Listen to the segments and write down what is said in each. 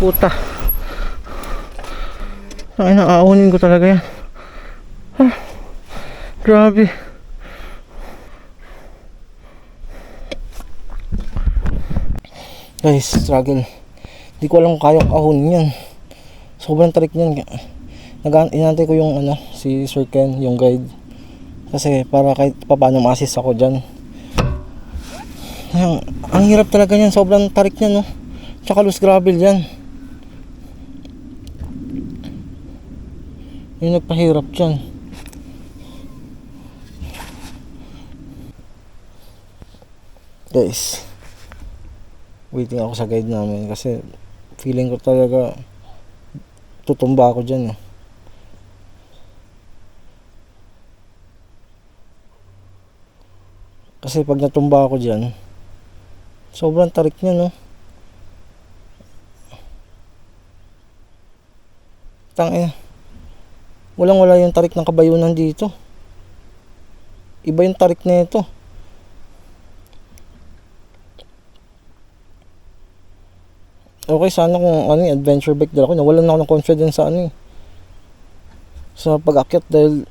puta. Ay, naaawanin ko talaga yan. Ah, grabe. Guys, struggle. Hindi ko alam kung kayang ahonin yan. Sobrang tarik niyan. Nag inantay ko yung ano, si Sir Ken, yung guide. Kasi para kahit paano ma-assist ako dyan. Ang, ang hirap talaga niyan, sobrang tarik niyan, no. Tsaka loose gravel yan. Yung nagpahirap dyan. Guys, waiting ako sa guide namin kasi feeling ko talaga tutumba ako dyan eh. Kasi pag natumba ako dyan, sobrang tarik niya no. Tangina. Walang wala yung tarik ng kabayunan dito. Iba yung tarik na ito. Okay, sana kung ano, yung adventure bike dala ko. Nawalan na ako ng confidence sa ano eh. Sa pag-akyat dahil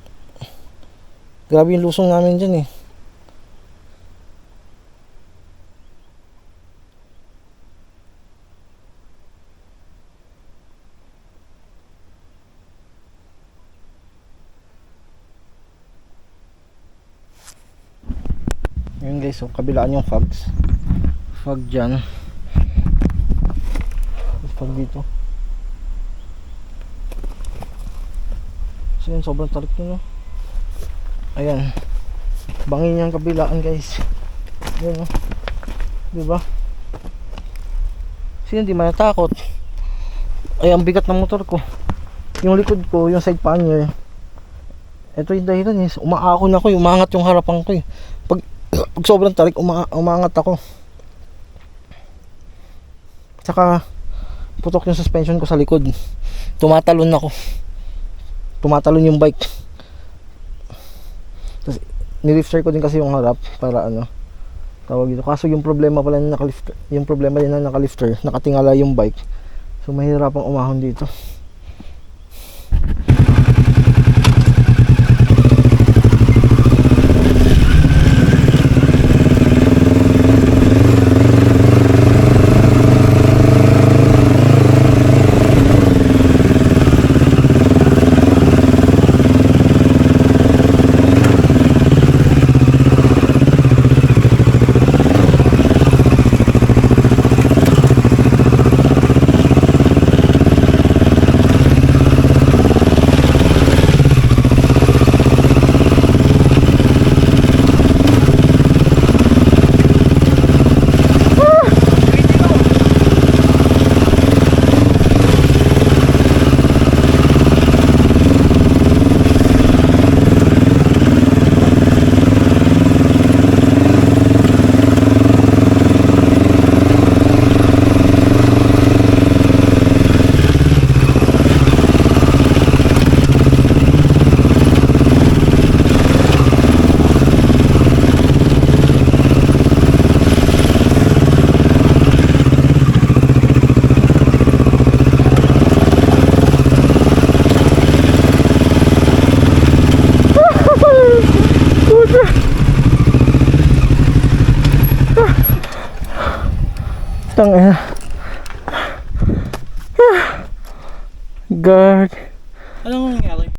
grabe yung lusong namin dyan eh. Yun guys, so kabilaan yung fogs. Fog dyan. Fog dito. So yun, sobrang tarik nyo no. Ayan. Bangin yung kabilaan guys. Yun no. Diba? Sino hindi manatakot? Ay, ang bigat ng motor ko. Yung likod ko, yung side pannier. Ito yung dahilan is umaako na ako, umangat yung harapan ko eh. Pag, sobrang tarik, uma, umangat ako. Tsaka, putok yung suspension ko sa likod. Tumatalon ako. Tumatalon yung bike. Tapos, nilifter ko din kasi yung harap para ano, tawag dito. Kaso yung problema pala ng nakalifter, yung problema din ng nakalifter, nakatingala yung bike. So, mahirapang umahon dito. Tangina. God. Anong nangyari?